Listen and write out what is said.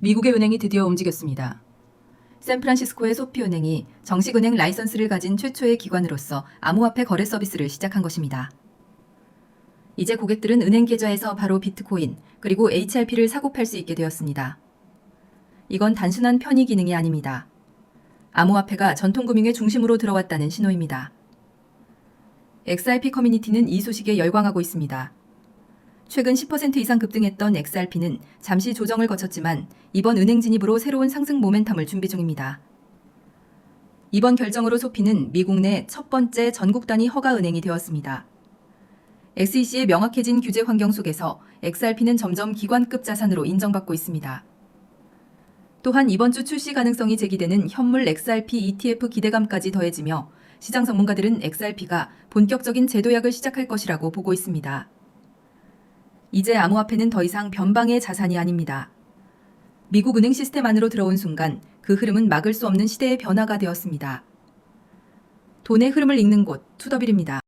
미국의 은행이 드디어 움직였습니다. 샌프란시스코의 소피 은행이 정식 은행 라이선스를 가진 최초의 기관으로서 암호화폐 거래 서비스를 시작한 것입니다. 이제 고객들은 은행 계좌에서 바로 비트코인 그리고 HRP를 사고 팔 수 있게 되었습니다. 이건 단순한 편의 기능이 아닙니다. 암호화폐가 전통금융의 중심으로 들어왔다는 신호입니다. XRP 커뮤니티는 이 소식에 열광하고 있습니다. 최근 10% 이상 급등했던 XRP는 잠시 조정을 거쳤지만 이번 은행 진입으로 새로운 상승 모멘텀을 준비 중입니다. 이번 결정으로 소피는 미국 내 첫 번째 전국 단위 허가 은행이 되었습니다. SEC의 명확해진 규제 환경 속에서 XRP는 점점 기관급 자산으로 인정받고 있습니다. 또한 이번 주 출시 가능성이 제기되는 현물 XRP ETF 기대감까지 더해지며 시장 전문가들은 XRP가 본격적인 제도약을 시작할 것이라고 보고 있습니다. 이제 암호화폐는 더 이상 변방의 자산이 아닙니다. 미국 은행 시스템 안으로 들어온 순간 그 흐름은 막을 수 없는 시대의 변화가 되었습니다. 돈의 흐름을 읽는 곳 투더빌입니다.